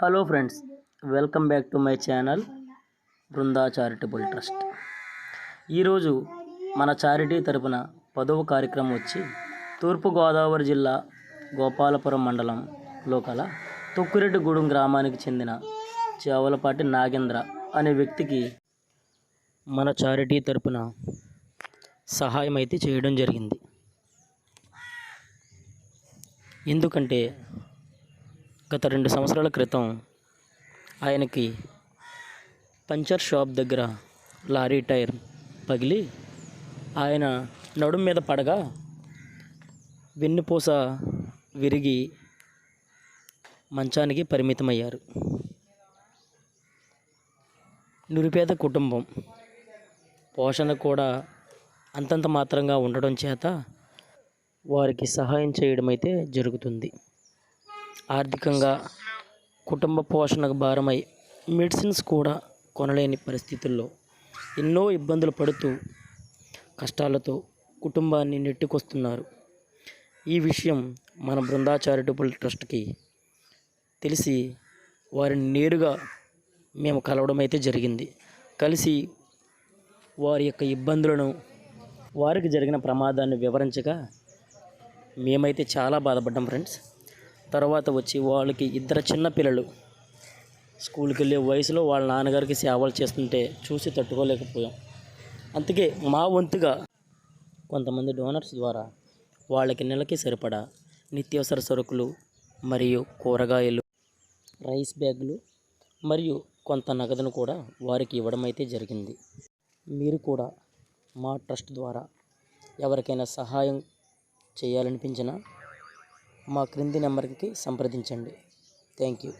Hello friends welcome back to my channel Brinda charitable trust ఈరోజు మన charity తరపున పదవ కార్యక్రమం వచ్చి తూర్పుగోదావరి జిల్లా గోపాలపురం మండలంలో కల తొక్కురెడ్డిగూడెం గ్రామానికి చెందిన చేవలపాటి నాగేంద్ర అనే వ్యక్తికి మన చారిటీ తరపున సహాయం అయితే చేయడం జరిగింది. ఎందుకంటే గత రెండు సంవత్సరాల క్రితం ఆయనకి పంచర్ షాప్ దగ్గర లారీ టైర్ పగిలి ఆయన నడుం మీద పడగా వెన్నుపూస విరిగి మంచానికి పరిమితమయ్యారు. నిరుపేద కుటుంబం. పోషణ కూడా అంతంత మాత్రంగా ఉండడం చేత వారికి సహాయం చేయడం అయితే జరుగుతుంది. ఆర్థికంగా కుటుంబ పోషణకు భారమై మెడిసిన్స్ కూడా కొనలేని పరిస్థితుల్లో ఎన్నో ఇబ్బందులు పడుతూ కష్టాలతో కుటుంబాన్ని నెట్టుకొస్తున్నారు. ఈ విషయం మన బృందా చారిటబుల్ ట్రస్ట్కి తెలిసి వారిని నేరుగా మేము కలవడం అయితే జరిగింది. కలిసి వారి యొక్క ఇబ్బందులను వారికి జరిగిన ప్రమాదాన్ని వివరించగా మేమైతే చాలా బాధపడ్డాం ఫ్రెండ్స్. తర్వాత వచ్చి వాళ్ళకి ఇద్దరు చిన్న పిల్లలు. స్కూల్కి వెళ్ళే వయసులో వాళ్ళ నాన్నగారికి సేవలు చేస్తుంటే చూసి తట్టుకోలేకపోయాం. అందుకే మా వంతుగా కొంతమంది డోనర్స్ ద్వారా వాళ్ళకి నెలకి సరిపడా నిత్యావసర సరుకులు మరియు కూరగాయలు రైస్ బ్యాగులు మరియు కొంత నగదును కూడా వారికి ఇవ్వడం అయితే జరిగింది. మీరు కూడా మా ట్రస్ట్ ద్వారా ఎవరికైనా సహాయం చేయాలనిపించినా మా క్రింది నెంబర్కి సంప్రదించండి. Thank you.